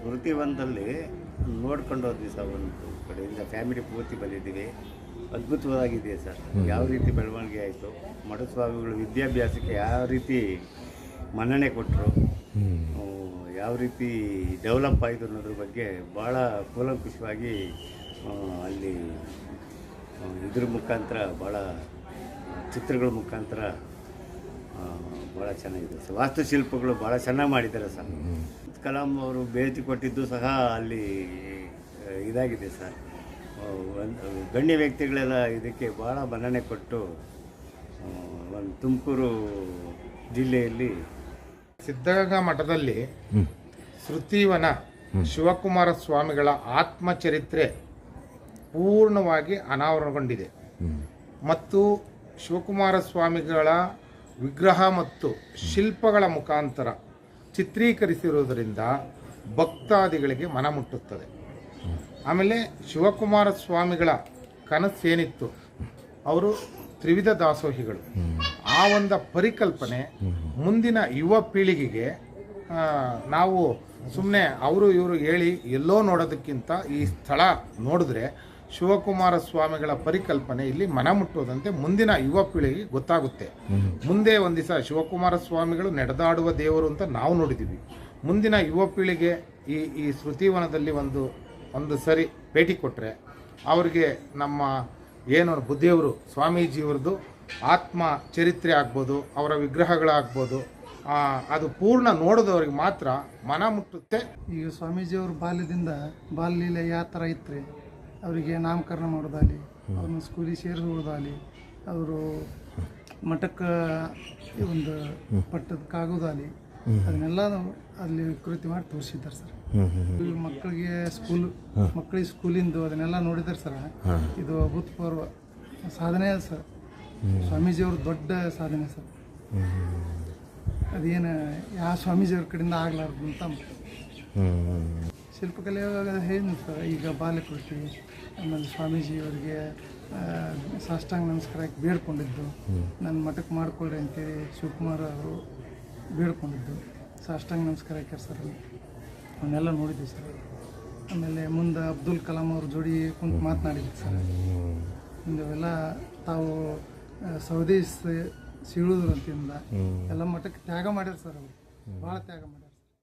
ಸ್ಮೃತಿವನದಲ್ಲಿ ನೋಡ್ಕೊಂಡು ಹೋದ್ವಿ ಸರ್ ಒಂದು ಕಡೆಯಿಂದ ಫ್ಯಾಮಿಲಿ ಪೂರ್ತಿ ಬಂದಿದ್ದೀವಿ. ಅದ್ಭುತವಾಗಿದೆ ಸರ್. ಯಾವ ರೀತಿ ಬೆಳವಣಿಗೆ ಆಯಿತು? ಮಠಸ್ವಾಮಿಗಳು ವಿದ್ಯಾಭ್ಯಾಸಕ್ಕೆ ಯಾವ ರೀತಿ ಮನ್ನಣೆ ಕೊಟ್ಟರು ಯಾವ ರೀತಿ ಡೆವಲಪ್ ಆಯಿತು ಅನ್ನೋದ್ರ ಬಗ್ಗೆ ಭಾಳ ಕೂಲಂಕುಷವಾಗಿ ಅಲ್ಲಿ ಇದ್ರ ಮುಖಾಂತರ ಭಾಳ ಚಿತ್ರಗಳ ಮುಖಾಂತರ ಭಾಳ ಚೆನ್ನಾಗಿದೆ ಸರ್. ವಾಸ್ತುಶಿಲ್ಪಗಳು ಭಾಳ ಚೆನ್ನಾಗಿ ಮಾಡಿದ್ದಾರೆ ಸರ್. ಕಲಾಂ ಅವರು ಭೇಟಿ ಕೊಟ್ಟಿದ್ದು ಸಹ ಅಲ್ಲಿ ಇದಾಗಿದೆ ಸರ್. ಒಂದು ಗಣ್ಯ ವ್ಯಕ್ತಿಗಳೆಲ್ಲ ಇದಕ್ಕೆ ಭಾಳ ಮನ್ನಣೆ ಕೊಟ್ಟು ಒಂದು ತುಮಕೂರು ಜಿಲ್ಲೆಯಲ್ಲಿ ಸಿದ್ಧಗಂಗಾ ಮಠದಲ್ಲಿ ಶೃತಿವನ ಶಿವಕುಮಾರ ಸ್ವಾಮಿಗಳ ಆತ್ಮಚರಿತ್ರೆ ಪೂರ್ಣವಾಗಿ ಅನಾವರಣಗೊಂಡಿದೆ. ಮತ್ತು ಶಿವಕುಮಾರ ಸ್ವಾಮಿಗಳ ವಿಗ್ರಹ ಮತ್ತು ಶಿಲ್ಪಗಳ ಮುಖಾಂತರ ಚಿತ್ರೀಕರಿಸಿರುವುದರಿಂದ ಭಕ್ತಾದಿಗಳಿಗೆ ಮನ ಮುಟ್ಟುತ್ತದೆ. ಆಮೇಲೆ ಶಿವಕುಮಾರ ಸ್ವಾಮಿಗಳ ಕನಸೇನಿತ್ತು ಅವರು ತ್ರಿವಿಧ ದಾಸೋಹಿಗಳು. ಆ ಒಂದು ಪರಿಕಲ್ಪನೆ ಮುಂದಿನ ಯುವ ಪೀಳಿಗೆಗೆ ನಾವು ಸುಮ್ಮನೆ ಅವರು ಇವರು ಹೇಳಿ ಎಲ್ಲೋ ನೋಡೋದಕ್ಕಿಂತ ಈ ಸ್ಥಳ ನೋಡಿದ್ರೆ ಶಿವಕುಮಾರ ಸ್ವಾಮಿಗಳ ಪರಿಕಲ್ಪನೆ ಇಲ್ಲಿ ಮನ ಮುಟ್ಟುವುದಂತೆ ಮುಂದಿನ ಯುವ ಪೀಳಿಗೆ ಗೊತ್ತಾಗುತ್ತೆ. ಮುಂದೆ ಒಂದು ದಿವಸ ಶಿವಕುಮಾರ ಸ್ವಾಮಿಗಳು ನಡೆದಾಡುವ ದೇವರು ಅಂತ ನಾವು ನೋಡಿದ್ದೀವಿ ಮುಂದಿನ ಯುವ ಪೀಳಿಗೆ ಈ ಈ ಶ್ರುತಿವನದಲ್ಲಿ ಒಂದು ಒಂದು ಸರಿ ಭೇಟಿ ಕೊಟ್ಟರೆ ಅವರಿಗೆ ನಮ್ಮ ಏನು ಬುದ್ಧಿಯವರು ಸ್ವಾಮೀಜಿಯವ್ರದ್ದು ಆತ್ಮ ಚರಿತ್ರೆ ಆಗ್ಬೋದು, ಅವರ ವಿಗ್ರಹಗಳಾಗ್ಬೋದು ಅದು ಪೂರ್ಣ ನೋಡಿದವ್ರಿಗೆ ಮಾತ್ರ ಮನ ಮುಟ್ಟುತ್ತೆ. ಈಗ ಸ್ವಾಮೀಜಿಯವ್ರ ಬಾಲ್ಯದಿಂದ ಬಾಲ್ಯಲೀಲೆ ಯಾವ ಥರ ಇತ್ತು ಅವರಿಗೆ ನಾಮಕರಣ ಮಾಡೋದಾಗಲಿ, ಅವ್ರನ್ನ ಸ್ಕೂಲಿಗೆ ಸೇರಿಸೋದಾಗಲಿ ಅವರು ಮಠಕ್ಕೆ ಒಂದು ಪಟ್ಟದ ಕಾಗೋದಾಗಲಿ, ಅದನ್ನೆಲ್ಲ ಅಲ್ಲಿ ಕೃತಿ ಮಾಡಿ ತೋರಿಸಿದ್ದಾರೆ ಸರ್. ಮಕ್ಕಳಿಗೆ ಸ್ಕೂಲ್, ಮಕ್ಕಳಿಗೆ ಸ್ಕೂಲಿಂದು ಅದನ್ನೆಲ್ಲ ನೋಡಿದ್ದಾರೆ ಸರ್. ಇದು ಅಭೂತಪೂರ್ವ ಸಾಧನೆ ಸರ್. ಸ್ವಾಮೀಜಿಯವ್ರ ದೊಡ್ಡ ಸಾಧನೆ ಸರ್. ಅದೇನು, ಯಾವ ಸ್ವಾಮೀಜಿಯವ್ರ ಕಡೆಯಿಂದ ಆಗ್ಲಾರ್ದು ಅಂತ ಶಿಲ್ಪಕಲೆ ಏನು ಸರ್ ಈಗ ಬಾಲಕೃತಿ ಆಮೇಲೆ ಸ್ವಾಮೀಜಿಯವರಿಗೆ ಅವರಿಗೆ ಸಾಷ್ಟಾಂಗ ನಮಸ್ಕಾರಕ್ಕೆ ಬೇಡ್ಕೊಂಡಿದ್ದು? ನನ್ನ ಮಠಕ್ಕೆ ಮಾಡಿಕೊಳ್ಳ್ರಿ ಅಂತೇಳಿ ಶಿವಕುಮಾರ್ ಅವರು ಬೇಡ್ಕೊಂಡಿದ್ದು. ಸಾಷ್ಟಾಂಗ ನಮಸ್ಕಾರ ಹಾಕ್ಯಾರ ಸರ್ ಅವನ್ನೆಲ್ಲ ನೋಡಿದ್ವಿ ಸರ್. ಆಮೇಲೆ ಮುಂದೆ ಅಬ್ದುಲ್ ಕಲಾಂ ಅವ್ರ ಜೋಡಿ ಕುಂತು ಮಾತನಾಡಿದ್ವಿ ಸರ್. ಇಂದವೆಲ್ಲ ತಾವು ಸ್ವದೇಶ ಸೌದಿ ಸೀಳುದ್ರ ಅಂತಿಂದ ಎಲ್ಲ ಮಠಕ್ಕೆ ತ್ಯಾಗ ಮಾಡ್ಯಾರ ಸರ್ ಅವರು. ಭಾಳ ತ್ಯಾಗ ಮಾಡ್ಯಾರ